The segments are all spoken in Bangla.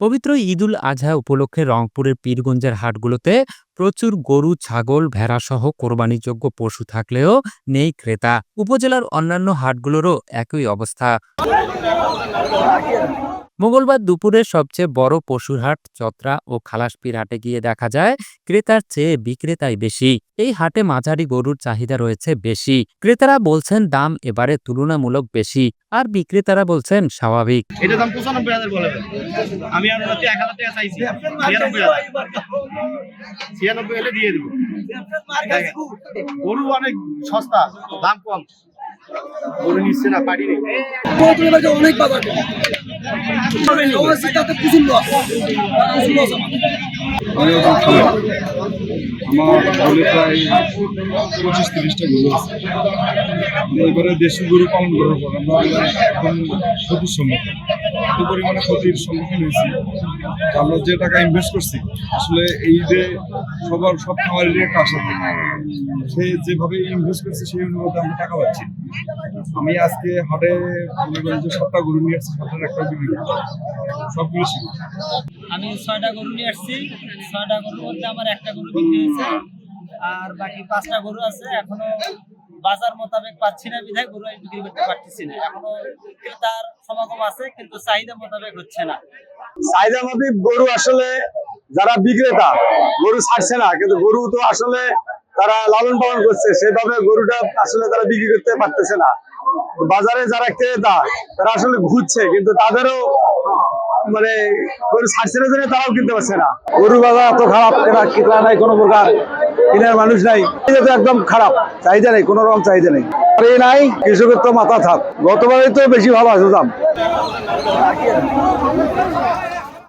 পবিত্র ঈদুল আজহা উপলক্ষে রংপুরের পীরগঞ্জের হাটগুলোতে প্রচুর গরু ছাগল ভেড়া সহ কোরবানিযোগ্য পশু থাকলেও নেই ক্রেতা। উপজেলার অন্যান্য হাটগুলোরও একই অবস্থা। মঙ্গলবার দুপুরে সবচেয়ে বড় পশুর হাট চত্রা ও খালাসপির হাটে গিয়ে দেখা যায় ক্রেতার চেয়ে বিক্রেতাই বেশি। এই হাটে মাঝারি গরুর চাহিদা রয়েছে বেশি। ক্রেতারা বলছেন দাম এবারে তুলনামূলক বেশি আর বিক্রেতারা বলছেন স্বাভাবিক। এটা দাম পঁচানব্বই হাজার বলে আমি এক হাজার টাকা চাইছি। ছিয়ানব্বই দিয়ে দেবো। গরু অনেক সস্তা, দাম কম। গরু নিচ্ছে না, পারি নেই অনেক আমার ঘরে প্রায় পঁচিশ গরু আছে। এবারে দেশি গরু পালন করার পর আমরা এখন ক্ষতির সম্মুখীন এত ক্ষতির সম্মুখীন হয়েছি। আমরা যে টাকা ইনভেস্ট করছি, আসলে এই যে সবার সব খামারেরই একটা আশা থাকে। সে যেভাবে ইনভেস্ট করছে, সেই অনুপাতে আমরা টাকা পাচ্ছি। আমি আজকে হাটে মনে করেন যে সাতটা গরু নিয়ে আসছি সাতটার একটা বিক্রি সবগুলো শিখি আমি ছয়টা গরু নিয়ে আসছি। ছয়টা গরুর মধ্যে আমার একটা গরু বিক্রি হয়েছে। আর বাকি পাঁচটা গরু আছে। এখনও বাজার মোতাবেক পাচ্ছি না বিধায় গরু বিক্রি করতে পারতেছি না। এখনও ক্রেতার সমাগম আছে, কিন্তু চাহিদা মোতাবেক হচ্ছে না। চাহিদা মাফিক গরু আসলে যারা বিক্রেতা, গরু ছাড়ছে না, কিন্তু গরু তো আসলে তারা লালন পালন করছে, সেভাবে গরুটা আসলে তারা বিক্রি করতে পারতেছে না। বাজারে যারা ক্রেতা, তারা আসলে ঘুরছে, কিন্তু তাদেরও মানে গরু ছাড়ছে না জন্য তারাও কিনতে পারছে না। গরু বাজার এত খারাপ কেনা কিনা নাই, কোনো প্রকার, কেনার মানুষ নাই। একদম খারাপ, চাহিদা নেই, কোনো রকম চাহিদা নেই। নাই, কৃষকের তো মাথা থাক। তো বেশি ভালো আছে দাম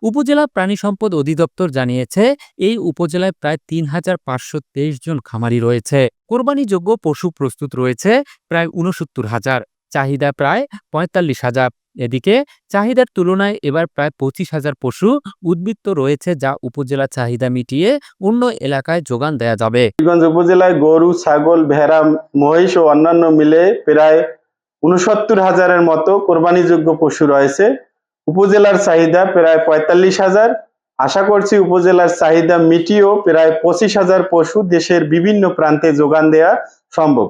উপজেলা প্রাণী সম্পদ অধিদপ্তর জানিয়েছে, এই উপজেলায় প্রায় তিন হাজার পাঁচশো তেইশ জন খামারি রয়েছে। কোরবানিযোগ্য পশু প্রস্তুত রয়েছে, প্রায় উনসত্তর হাজার। চাহিদা প্রায় পঁয়তাল্লিশ হাজার। এদিকে চাহিদার তুলনায় এবার প্রায় পঁচিশ হাজার পশু উদ্বৃত্ত রয়েছে যা উপজেলা চাহিদা মিটিয়ে অন্য এলাকায় যোগান দেয়া যাবে। উপজেলায় গরু, ছাগল, ভেড়া, মহিষ ও অন্যান্য মিলে প্রায় উনসত্তর হাজারের মতো কোরবানিযোগ্য পশু রয়েছে। উপজেলার চাহিদা প্রায় পঁয়তাল্লিশ হাজার। আশা করছি উপজেলার চাহিদা মিটিয়েও প্রায় পঁচিশ হাজার পশু দেশের বিভিন্ন প্রান্তে যোগান দেয়া সম্ভব।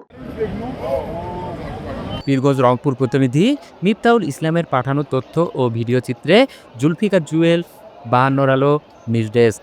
পীরগঞ্জ রংপুর প্রতিনিধি মিফতাউল ইসলামের পাঠানো তথ্য ও ভিডিও চিত্রে জুলফিকার জুয়েল, বাহান্নর আলো, নিউজ ডেস্ক।